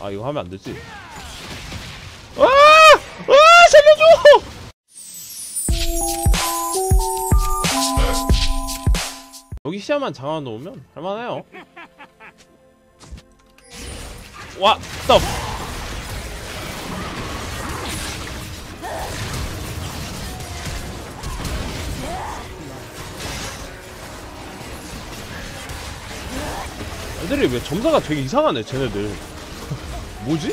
아 이거 하면 안 되지. 아! 아 살려줘! 여기 시야만 장아 놓으면 할만해요. 와, 스톱. 애들이 왜 점사가 되게 이상하네, 쟤네들. 뭐지?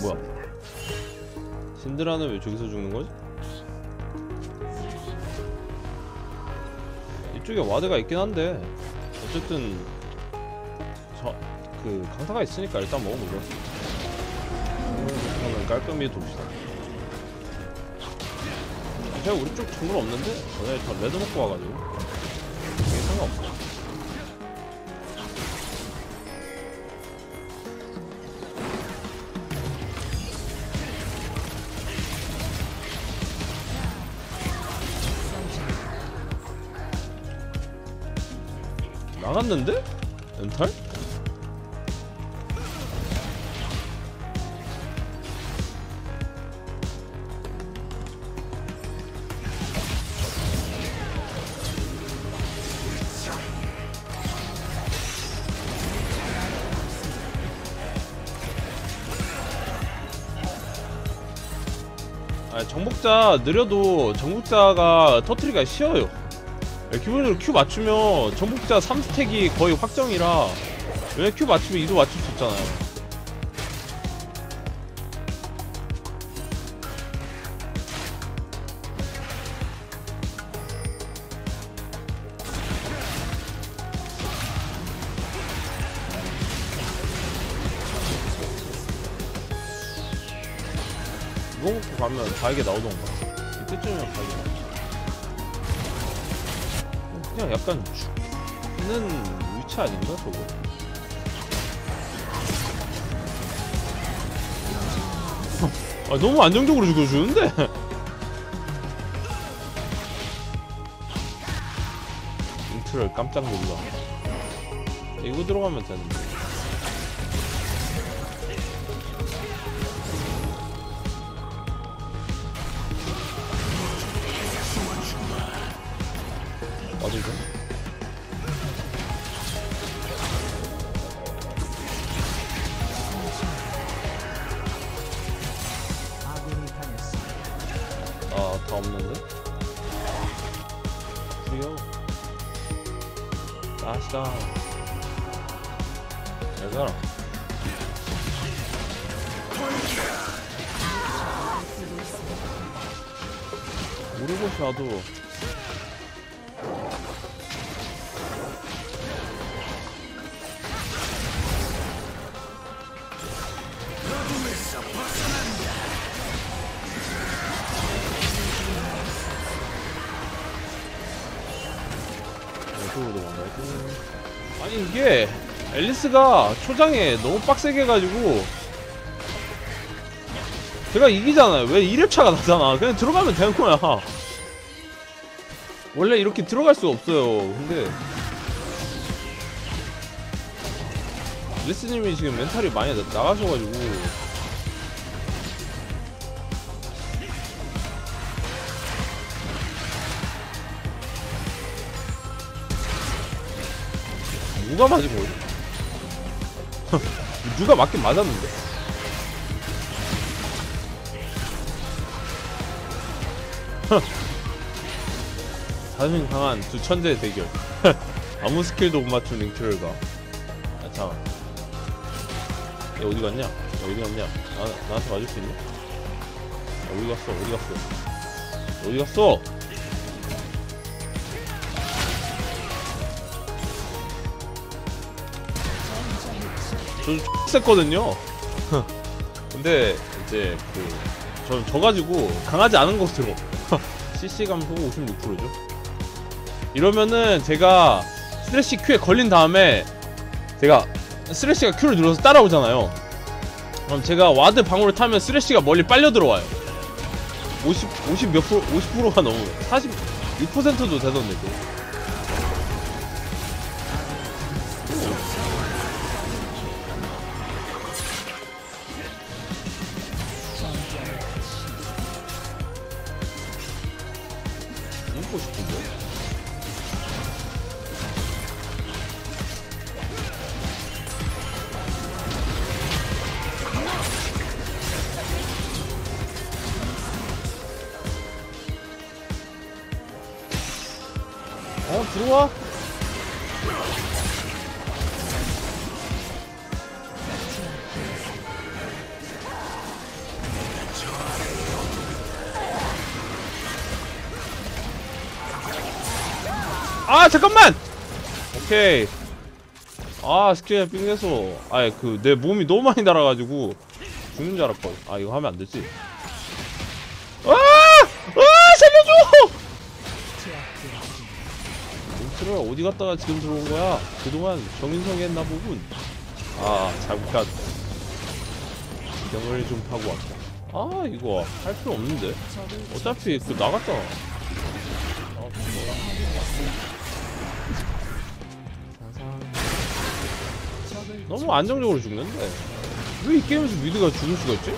뭐야? 신드라는 왜 저기서 죽는 거지? 이쪽에 와드가 있긴 한데 어쨌든 저 그 강타가 있으니까 일단 먹어보죠. 깔끔히 돕시다. 제가 우리 쪽 정글 없는데 오늘 다 레드 먹고 와가지고 이게 상관없어. 나갔는데? 엔탈? 정복자 느려도 정복자가 터트리기가 쉬워요. 예, 기본적으로 Q 맞추면 정복자 3스택이 거의 확정이라 왜 Q 맞추면 이도 맞출 수 있잖아요 이거 먹고 가면 바에게 나오던가 이때쯤이면 바에게 나오지. 어, 그냥 약간 죽는 위치 아닌가 저거? 아 너무 안정적으로 죽여주는데? 인트를 깜짝 놀라. 이거 들어가면 되는데 다 없는데? 프리오. 아시다. 얘들아. 모르고 샤도 이쪽으로 도망가야지. 아니 이게 앨리스가 초장에 너무 빡세게 해가지고 제가 이기잖아요. 왜 2렙차가 나잖아. 그냥 들어가면 되는 거야. 원래 이렇게 들어갈 수 없어요. 근데 앨리스님이 지금 멘탈이 많이 나- 나가셔가지고 누가 맞은 거지? 누가 맞긴 맞았는데? 자존심 강한 두 천재의 대결 아무 스킬도 못 맞춘 링크를 가 아, 잠깐 얘 어디 갔냐? 얘 어디 갔냐? 나, 나한테 맞을 수 있냐? 야, 어디 갔어? 어디 갔어? 어디 갔어? 저는 셌거든요. 근데 이제 그 저는 져가지고 강하지 않은 것으로 CC 감소 56%죠. 이러면은 제가 스레시 Q에 걸린 다음에 제가 스레시가 Q를 눌러서 따라오잖아요. 그럼 제가 와드 방울을 타면 쓰레쉬가 멀리 빨려 들어와요 50, 50 몇 프로, 50%가 넘어요 46%도 되던데 그 들어와. 아 잠깐만! 오케이. 아 스킬 삥해서. 아예 그 내 몸이 너무 많이 날아가지고 죽는 줄 알았거든. 아 이거 하면 안 되지 몬트를 어디 갔다가 지금 들어온 거야 그동안 정인성이 했나 보군 아 잠깐 기정을 좀 파고 왔다 아 이거 할 필요 없는데 어차피 그 나갔잖아 아. 너무 안정적으로 죽는데 왜 이 게임에서 미드가 죽을 수가 있지?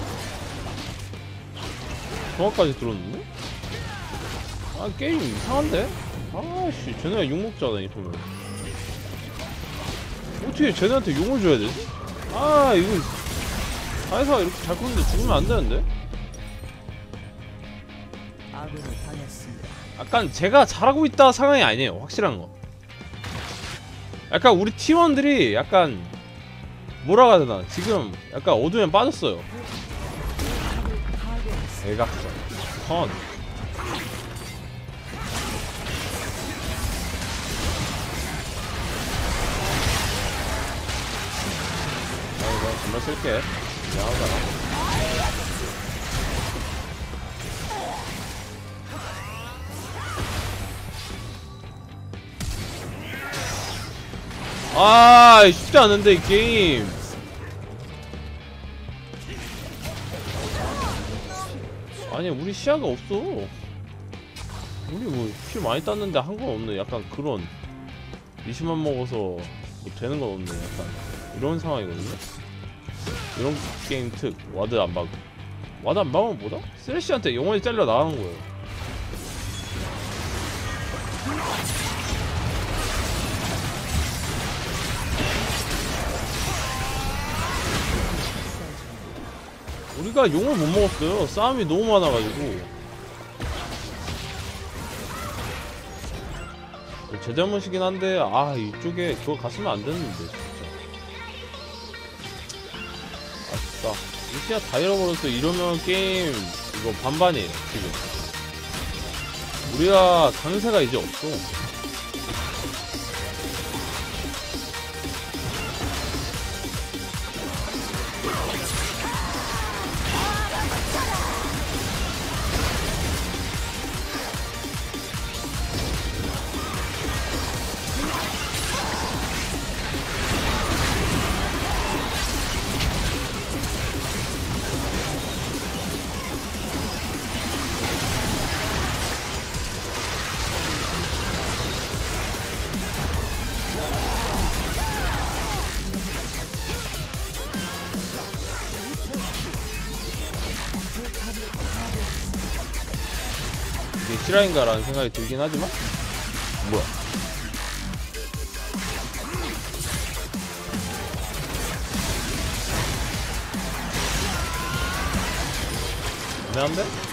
정확까지 들었는데? 아 게임 이상한데? 아씨 쟤네가 욕먹자다 이 보면 어떻게 쟤네한테 용을 줘야 되지? 아 이거 사회사가 이렇게 잘 컸는데 죽으면 안 되는데? 약간 제가 잘하고 있다 상황이 아니에요 확실한 거. 약간 우리 팀원들이 약간 뭐라고 해야 되나 지금 약간 어둠에 빠졌어요. 애각선. 선 정말 쓸게. 미안하다 아 쉽지 않은데 이 게임. 아니 우리 시야가 없어. 우리 뭐킬 많이 땄는데 한 건 없네. 약간 그런. 리시만 먹어서 뭐 되는 건 없네 약간. 이런 상황이거든요 이런 게임 특 와드 안 박음 와드 안 박으면 뭐다? 쓰레쉬한테 영원히 잘려 나가는 거예요 우리가 용을 못 먹었어요. 싸움이 너무 많아가지고. 제 잘못이긴 한데, 아, 이쪽에 그거 갔으면 안 됐는데, 시아 다 잃어버렸어. 이러면 게임, 이거 반반이에요, 지금. 우리가 강세가 이제 없어. 이게 실화인가라는 생각이 들긴 하지만? 뭐야? 애매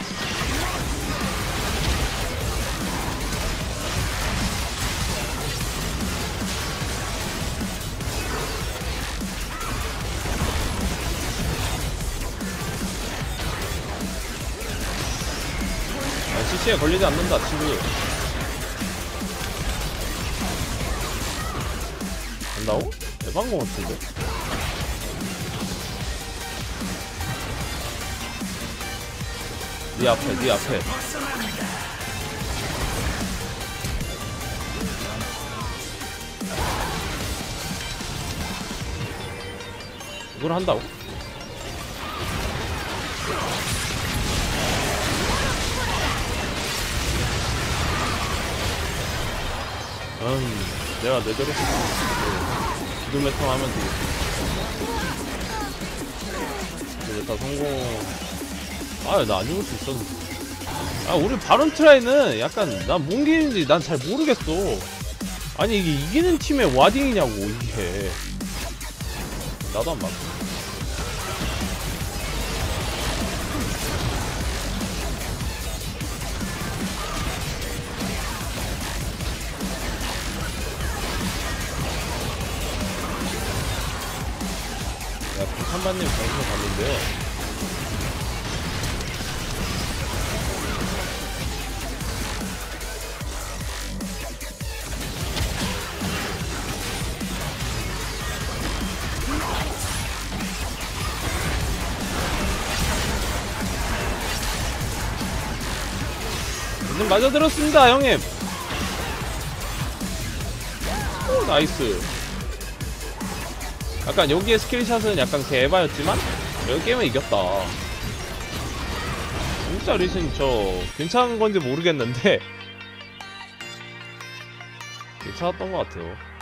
CC에 걸리지 않는다 친구 간다고? 대박인 것 같은데 네 앞에 네 앞에 이걸 한다고? 음, 내가 내대로 기도 메타 하면 되겠지. 기도 메타 성공. 아, 나 안 죽을 수 있었는데. 아, 우리 바론 트라이는 약간 난 뭔 기인지 난 잘 모르겠어. 아니 이게 이기는 팀의 와딩이냐고 이게. 나도 안 맞고. 야, 백한반님 방송 봤는데요. 좀 맞아 들었습니다, 형님. 오, 나이스. 약간 여기의 스킬샷은 약간 개바였지만 여기 게임은 이겼다. 진짜 리신 저 괜찮은 건지 모르겠는데 괜찮았던 것 같아요.